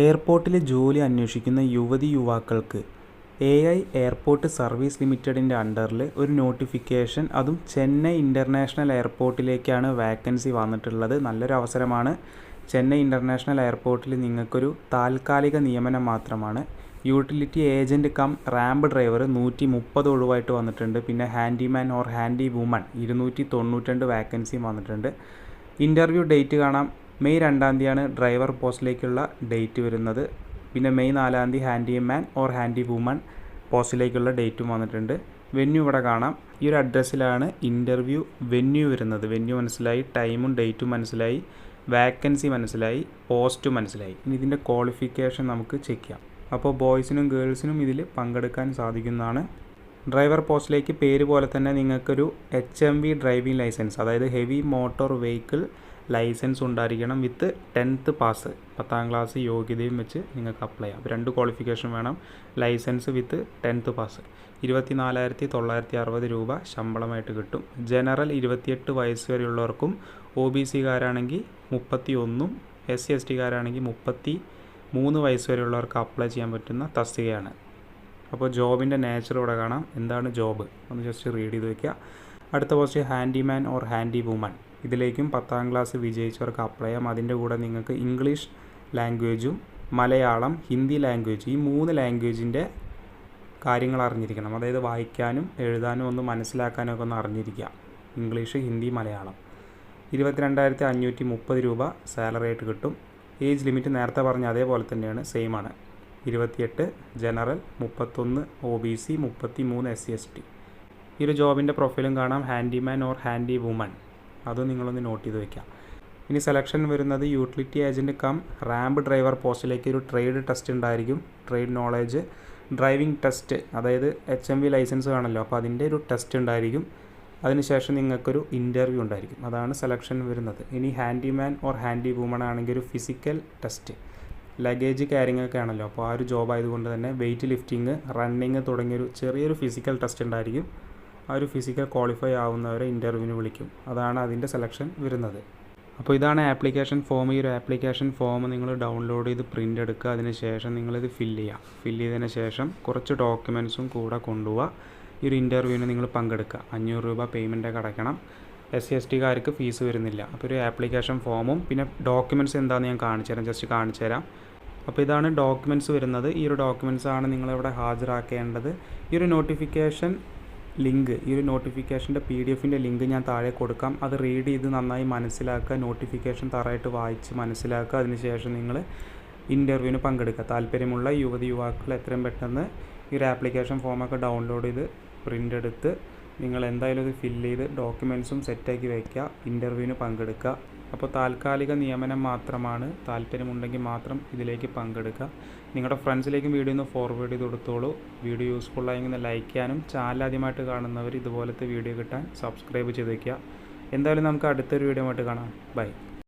എയർപോർട്ടിൽ ജോലി അന്വേഷിക്കുന്ന യുവതി യുവാക്കൾക്ക് എ ഐ എയർപോർട്ട് സർവീസ് ലിമിറ്റഡിന്റെ അണ്ടറിൽ ഒരു നോട്ടിഫിക്കേഷൻ. അതും ചെന്നൈ ഇന്റർനാഷണൽ എയർപോർട്ടിലേക്കാണ് വാക്കൻസി വന്നിട്ടുള്ളത്. നല്ലൊരു അവസരമാണ്. ചെന്നൈ ഇന്റർനാഷണൽ എയർപോർട്ടിൽ നിങ്ങൾക്കൊരു താൽക്കാലിക നിയമനം മാത്രമാണ്. Utility agent cum ramp driver നൂറ്റി മുപ്പത് ഒഴിവായിട്ട് വന്നിട്ടുണ്ട്. പിന്നെ ഹാൻഡിമാൻ ഓർ ഹാൻഡി വുമൺ ഇരുന്നൂറ്റി തൊണ്ണൂറ്റി രണ്ട് വാക്കൻസിയും വന്നിട്ടുണ്ട്. ഇന്റർവ്യൂ ഡേറ്റ് കാണാം. മെയ് രണ്ടാം തീയതിയാണ് ഡ്രൈവർ പോസ്റ്റിലേക്കുള്ള ഡേറ്റ് വരുന്നത്. പിന്നെ മെയ് നാലാം തീയതി handy man or handy woman പോസ്റ്റിലേക്കുള്ള ഡേറ്റും വന്നിട്ടുണ്ട്. വെന്യൂ ഇവിടെ കാണാം. ഈ ഒരു അഡ്രസ്സിലാണ് ഇന്റർവ്യൂ വെന്യൂ വരുന്നത്. വെന്യൂ മനസ്സിലായി ടൈമും ഡേറ്റും മനസ്സിലായി വാക്കൻസി മനസ്സിലായി പോസ്റ്റ് മനസ്സിലായി. ഇനി ഇതിന്റെ ക്വാളിഫിക്കേഷൻ നമുക്ക് ചെക്ക് ചെയ്യാം. അപ്പോൾ ബോയ്സിനും ഗേൾസിനും ഇതിൽ പങ്കെടുക്കാൻ സാധിക്കുന്നതാണ്. ഡ്രൈവർ പോസ്റ്റിലേക്ക് പേര് പോലെ തന്നെ നിങ്ങൾക്കൊരു H M V driving licence അതായത് ഹെവി മോട്ടോർ വെഹിക്കിൾ ലൈസൻസ് ഉണ്ടായിരിക്കണം വിത്ത് ടെൻത്ത് പാസ്. പത്താം ക്ലാസ് യോഗ്യതയും വെച്ച് നിങ്ങൾക്ക് അപ്ലൈ ചെയ്യാം. രണ്ട് ക്വാളിഫിക്കേഷൻ വേണം. Licence with tenth pass. ഇരുപത്തി നാലായിരത്തി തൊള്ളായിരത്തി അറുപത് രൂപ ശമ്പളമായിട്ട് കിട്ടും. ജനറൽ ഇരുപത്തിയെട്ട് വയസ്സ് വരെയുള്ളവർക്കും ഒ ബി സിക്കാരാണെങ്കിൽ മുപ്പത്തി ഒന്നും എസ് സി എസ് ടിക്കാരാണെങ്കിൽ മുപ്പത്തി മൂന്ന് വയസ്സ് വരെയുള്ളവർക്ക് അപ്ലൈ ചെയ്യാൻ പറ്റുന്ന തസ്തികയാണ്. അപ്പോൾ ജോബിന്റെ നേച്ചർ ഇവിടെ കാണാം. എന്താണ് ജോബ് ഒന്ന് ജസ്റ്റ് റീഡ് ചെയ്ത് വയ്ക്കുക അടുത്ത post handyman or handy woman ഇതിലേക്കും പത്താം ക്ലാസ് വിജയിച്ചവർക്ക് അപ്ലൈ ചെയ്യാം അതിന്റെ കൂടെ നിങ്ങൾക്ക് ഇംഗ്ലീഷ് ലാംഗ്വേജും മലയാളം ഹിന്ദി ലാംഗ്വേജ് ഈ മൂന്ന് ലാംഗ്വേജിന്റെ കാര്യങ്ങൾ അറിഞ്ഞിരിക്കണം. അതായത് വായിക്കാനും എഴുതാനും ഒന്ന് മനസ്സിലാക്കാനും ഒക്കെ ഒന്ന് അറിഞ്ഞിരിക്കുക. ഇംഗ്ലീഷ് ഹിന്ദി മലയാളം. ഇരുപത്തിരണ്ടായിരത്തി അഞ്ഞൂറ്റി മുപ്പത് രൂപ സാലറി ആയിട്ട് കിട്ടും. ഏജ് ലിമിറ്റ് നേരത്തെ പറഞ്ഞ അതേപോലെ തന്നെയാണ് സെയിം ആണ് ഇരുപത്തിയെട്ട് ജനറൽ മുപ്പത്തൊന്ന് ഒ ബി സി മുപ്പത്തി മൂന്ന് എസ് സി എസ് ടി. ഈ ഒരു ജോബിന്റെ പ്രൊഫൈലും കാണാം. Handyman or handy woman. അതും നിങ്ങളൊന്ന് നോട്ട് ചെയ്ത് വയ്ക്കാം. ഇനി സെലക്ഷൻ വരുന്നത് utility agent cum ramp driver പോസ്റ്റിലേക്ക് ഒരു ട്രേഡ് ടെസ്റ്റ് ഉണ്ടായിരിക്കും. ട്രേഡ് നോളേജ് ഡ്രൈവിംഗ് ടെസ്റ്റ് അതായത് എച്ച് എം വി ലൈസൻസ് വേണമല്ലോ അപ്പോൾ അതിന്റെ ഒരു ടെസ്റ്റ് ഉണ്ടായിരിക്കും. അതിനുശേഷം നിങ്ങൾക്കൊരു ഇന്റർവ്യൂ ഉണ്ടായിരിക്കും. അതാണ് സെലക്ഷൻ വരുന്നത്. ഇനി ഹാൻഡിമാൻ ഓർ ഹാൻഡി വുമൺ ആണെങ്കിൽ ഒരു ഫിസിക്കൽ ടെസ്റ്റ് ലഗേജ് ക്യാരിങ് ഒക്കെ ആണല്ലോ. അപ്പോൾ ആ ഒരു ജോബ് ആയതുകൊണ്ട് തന്നെ വെയിറ്റ് ലിഫ്റ്റിംഗ് റണ്ണിങ് തുടങ്ങിയൊരു ചെറിയൊരു ഫിസിക്കൽ ടെസ്റ്റ് ഉണ്ടായിരിക്കും. ആ ഒരു ഫിസിക്കൽ ക്വാളിഫൈ ആവുന്നവരെ ഇന്റർവ്യൂവിന് വിളിക്കും. അതാണ് അതിന്റെ സെലക്ഷൻ വരുന്നത്. അപ്പോൾ ഇതാണ് ആപ്ലിക്കേഷൻ ഫോം ഈ ഒരു ആപ്ലിക്കേഷൻ ഫോം നിങ്ങൾ ഡൗൺലോഡ് ചെയ്ത് പ്രിന്റ് എടുക്കുക. അതിന് ശേഷം നിങ്ങളിത് ഫില്ല് ചെയ്യുക. ഫില്ല് ചെയ്തതിന് ശേഷം കുറച്ച് ഡോക്യുമെൻസും കൂടെ കൊണ്ടുപോവുക. ഈ ഒരു ഇന്റർവ്യൂവിന് നിങ്ങൾ പങ്കെടുക്കുക. അഞ്ഞൂറ് രൂപ പേയ്മെന്റ് അടയ്ക്കണം. എസ് സി എസ് ടിക്കാർക്ക് ഫീസ് വരുന്നില്ല. അപ്പോൾ ഒരു ആപ്ലിക്കേഷൻ ഫോമും പിന്നെ ഡോക്യുമെന്റ്സ് എന്താണെന്ന് ഞാൻ കാണിച്ചു തരാം. ജസ്റ്റ് കാണിച്ചു തരാം. അപ്പോൾ ഇതാണ് ഡോക്യുമെന്റ്സ് വരുന്നത്. ഈ ഒരു ഡോക്യുമെന്റ്സ് ആണ് നിങ്ങളിവിടെ ഹാജരാക്കേണ്ടത്. ഈ ഒരു നോട്ടിഫിക്കേഷൻ ലിങ്ക് ഈ ഒരു നോട്ടിഫിക്കേഷന്റെ പി ഡി എഫിന്റെ ലിങ്ക് ഞാൻ താഴെ കൊടുക്കാം. അത് റീഡ് ചെയ്ത് നന്നായി മനസ്സിലാക്കുക നോട്ടിഫിക്കേഷൻ തറായിട്ട് വായിച്ച് മനസ്സിലാക്കുക. അതിനുശേഷം നിങ്ങൾ ഇന്റർവ്യൂവിന് പങ്കെടുക്കുക. താല്പര്യമുള്ള യുവതി യുവാക്കൾ എത്രയും പെട്ടെന്ന് ഈ ഒരു ആപ്ലിക്കേഷൻ ഫോമൊക്കെ ഡൗൺലോഡ് ചെയ്ത് പ്രിന്റ് എടുത്ത് നിങ്ങൾ എന്തായാലും ഇത് ഫില്ല് ചെയ്ത് ഡോക്യുമെൻസും സെറ്റാക്കി വയ്ക്കുക ഇന്റർവ്യൂവിന് പങ്കെടുക്കുക. അപ്പോൾ താൽക്കാലിക നിയമനം മാത്രമാണ്. താല്പര്യമുണ്ടെങ്കിൽ മാത്രം ഇതിലേക്ക് പങ്കെടുക്കുക. നിങ്ങളുടെ ഫ്രണ്ട്സിലേക്കും വീഡിയോ ഒന്ന് ഫോർവേഡ് ചെയ്ത് കൊടുത്തോളൂ. വീഡിയോ യൂസ്ഫുൾ ആയെങ്കിൽ ഒന്ന് ലൈക്ക് ചെയ്യാനും ചാനൽ ആദ്യമായിട്ട് കാണുന്നവർ ഇതുപോലത്തെ വീഡിയോ കിട്ടാൻ സബ്സ്ക്രൈബ് ചെയ്ത് വയ്ക്കുക എന്തായാലും നമുക്ക് അടുത്തൊരു വീഡിയോ ആയിട്ട് കാണാം. ബൈ